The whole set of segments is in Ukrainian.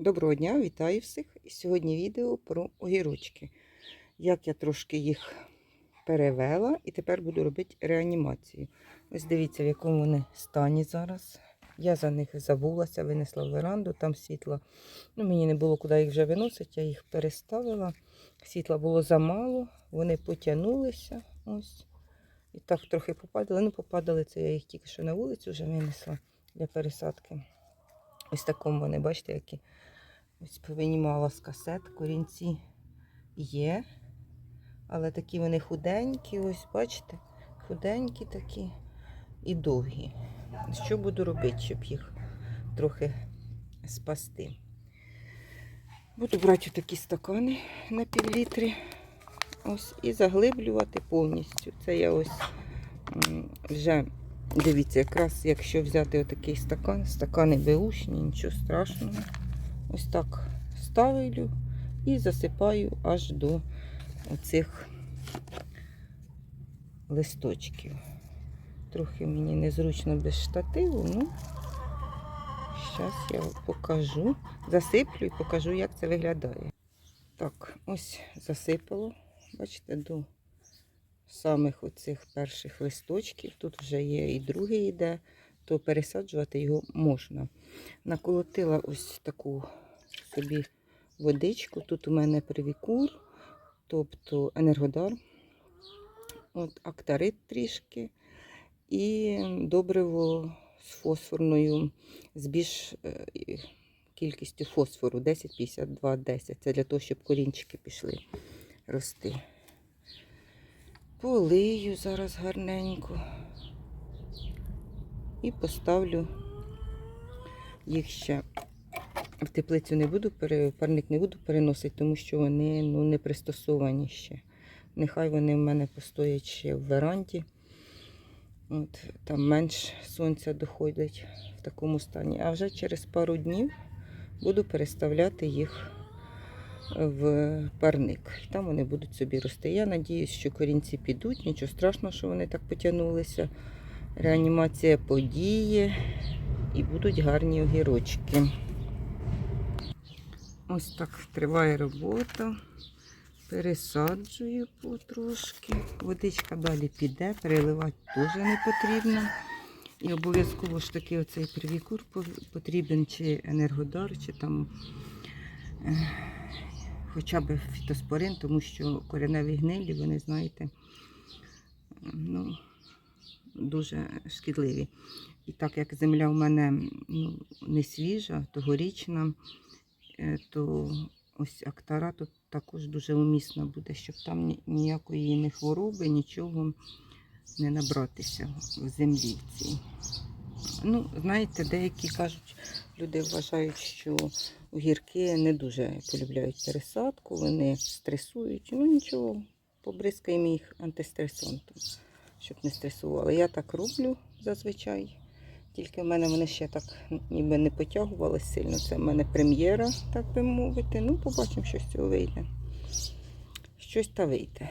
Доброго дня, вітаю всіх! Сьогодні відео про огірочки. Як я трошки їх перевела і тепер буду робити реанімацію. Ось дивіться, в якому вони стані зараз. Я за них забулася, винесла в веранду, там світла. Ну, мені не було куди їх вже виносити, я їх переставила. Світла було замало, вони потягнулися. Ось. І так трохи попадали. Ну, попадали це, я їх тільки що на вулицю вже винесла для пересадки. Ось такому вони, бачите, які ось повинімала з касет. Корінці є. Але такі вони худенькі, ось, бачите, худенькі такі і довгі. Що буду робити, щоб їх трохи спасти? Буду брати такі стакани на півлітри. Ось, і заглиблювати повністю. Це я ось вже Дивіться, якраз якщо взяти отакий стакан, стакани беушні, нічого страшного. Ось так ставлю і засипаю аж до оцих листочків. Трохи мені незручно без штативу, ну зараз я покажу. Засиплю і покажу, як це виглядає. Так, ось засипало, бачите, до самих оцих перших листочків, тут вже є і другий йде, то пересаджувати його можна. Наколотила ось таку собі водичку. Тут у мене привікур, тобто енергодар, от актарит трішки і добриво з фосфорною, з більш е, кількістю фосфору 10, 52, 10. Це для того, щоб корінчики пішли рости. Полию зараз гарненько. І поставлю їх ще в теплицю не буду, парник не буду переносити, тому що вони ну, не пристосовані ще. Нехай вони в мене постоять ще в веранді. От, там менш сонця доходить в такому стані. А вже через пару днів буду переставляти їх в парник. І там вони будуть собі рости. Я надіюсь, що корінці підуть, нічого страшного, що вони так потягнулися. Реанімація подіє і будуть гарні огірочки. Ось так триває робота. Пересаджую потрошки. Водичка далі піде, переливати теж не потрібно. І обов'язково ж таки оцей привікур потрібен, чи енергодар, чи там е, хоча б фітоспорин, тому що кореневі гнилі, вони знаєте, ну, дуже шкідливі. І так як земля в мене ну, не свіжа, тогорічна, е, то ось актара тут також дуже умісна буде, щоб там ніякої не хвороби, нічого не набратися в землі в цій. Ну, знаєте, деякі кажуть, люди вважають, що огірки не дуже полюбляють пересадку, вони стресують. Ну нічого, побризкаємо їх антистресантом, щоб не стресували. Я так роблю зазвичай. Тільки в мене вони ще так ніби не потягували сильно. Це в мене прем'єра, так би мовити. Ну, побачимо, що з цього вийде. Щось та вийде.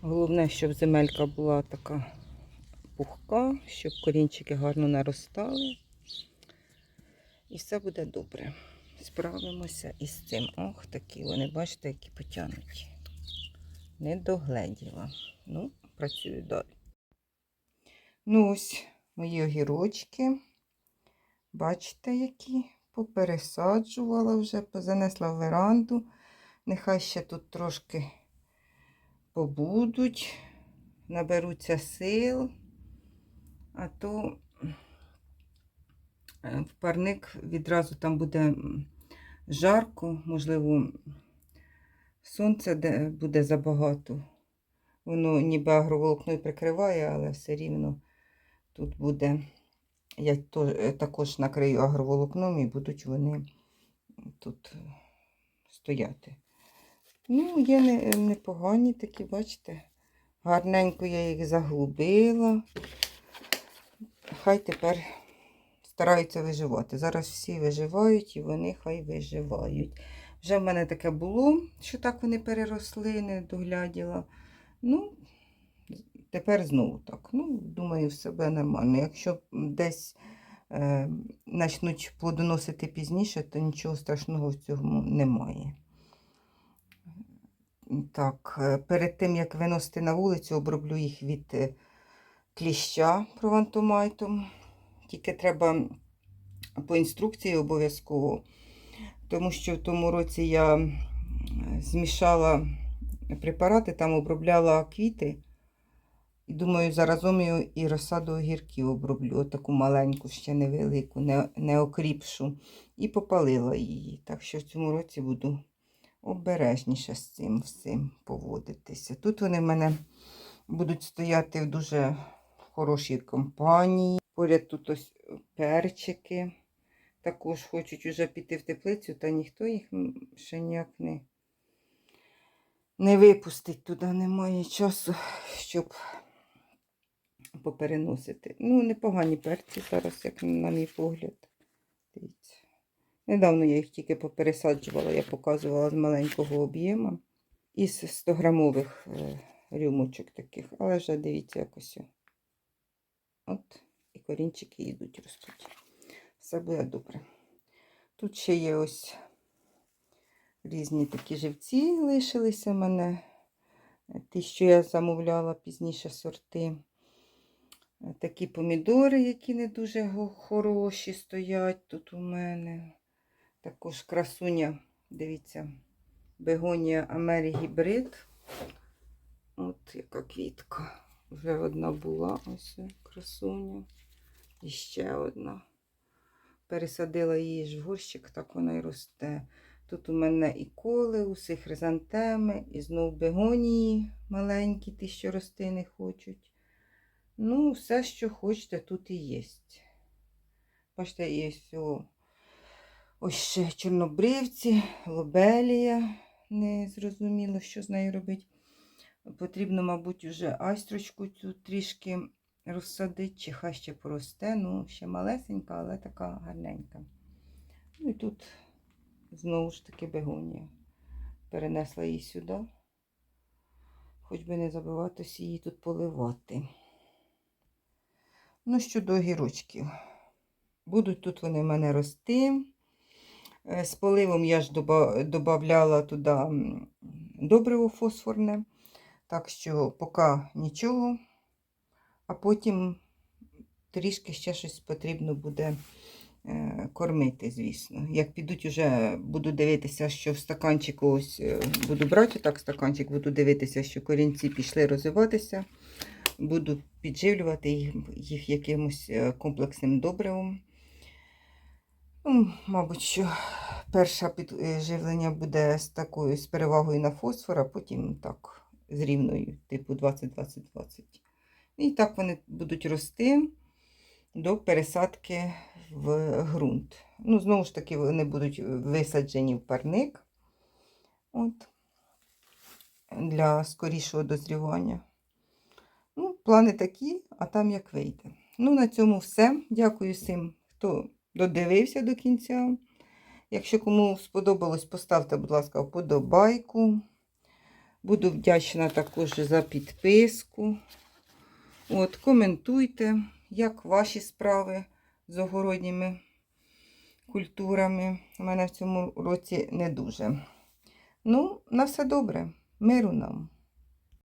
Головне, щоб земелька була така пухка, щоб корінчики гарно наростали. І все буде добре. Справимося із цим. Ох, такі вони, бачите, які потягнуті. Не догледіла. Ну, працюю далі. Ну, ось мої огірочки. Бачите, які попересаджувала вже, позанесла в веранду. Нехай ще тут трошки побудуть, наберуться сил, а то е, в парник відразу там буде жарко, можливо, сонце буде забагато. Воно ніби агроволокно прикриває, але все рівно тут буде. Я е, також накрию агроволокном і будуть вони тут стояти. Ну, є непогані такі, бачите. Гарненько я їх заглубила. Хай тепер стараються виживати. Зараз всі виживають і вони хай виживають. Вже в мене таке було, що так вони переросли, не догляділа. Ну, тепер знову так. Ну, думаю, все буде нормально. Якщо десь е, почнуть плодоносити пізніше, то нічого страшного в цьому немає. Так, е, перед тим як виносити на вулицю, оброблю їх від е, кліща провантомайтом. Тільки треба по інструкції обов'язково, тому що в тому році я змішала препарати, там обробляла квіти. І думаю, заразом і розсаду огірків оброблю, отаку маленьку, ще невелику, не, не окріпшу. І попалила її. Так що в цьому році буду обережніше з цим всім поводитися. Тут вони в мене будуть стояти в дуже хорошій компанії. Поряд тут ось перчики. Також хочуть уже піти в теплицю, та ніхто їх ще ніяк не, не випустить. Туди немає часу, щоб попереносити. Ну, непогані перці зараз, як на мій погляд. Дивіться. Недавно я їх тільки попересаджувала, я показувала з маленького об'єму. Із 100-грамових е, рюмочок таких. Але вже дивіться, якось. От, і корінчики йдуть, ростуть. Все буде добре. Тут ще є ось різні такі живці лишилися в мене. Ті, що я замовляла пізніше сорти. Такі помідори, які не дуже хороші стоять тут у мене. Також красуня, дивіться, бегонія Амері гібрид. От яка квітка. Вже одна була, ось красуня. І ще одна. Пересадила її ж в горщик, так вона і росте. Тут у мене і колеуси, і хризантеми, і знов бегонії маленькі, ті, що рости не хочуть. Ну, все, що хочете, тут і є. Бачите, є всього. Ось ще чорнобривці, лобелія. Не зрозуміло, що з нею робити. Потрібно, мабуть, вже айстрочку цю трішки розсадити, чи хай ще поросте. Ну, ще малесенька, але така гарненька. Ну і тут знову ж таки бегонія. Перенесла її сюди. Хоч би не забуватися її тут поливати. Ну, щодо огірочків. Будуть тут вони в мене рости. Е, З поливом я ж додавала туди добриво фосфорне. Так що поки нічого, а потім трішки ще щось потрібно буде е, кормити, звісно. Як підуть уже, буду дивитися, що в стаканчику ось е, буду брати так стаканчик, буду дивитися, що корінці пішли розвиватися. Буду підживлювати їх, їх якимось е, комплексним добривом. Ну, мабуть, що перше підживлення буде з такою з перевагою на фосфор, а потім так, з рівною, типу 20-20-20. І так вони будуть рости до пересадки в ґрунт. Ну, знову ж таки, вони будуть висаджені в парник. От, для скорішого дозрівання. Ну, плани такі, а там як вийде. Ну, на цьому все. Дякую всім, хто додивився до кінця. Якщо кому сподобалось, поставте, будь ласка, вподобайку. Буду вдячна також за підписку. От, коментуйте, як ваші справи з огородніми культурами. У мене в цьому році не дуже. Ну, на все добре. Миру нам.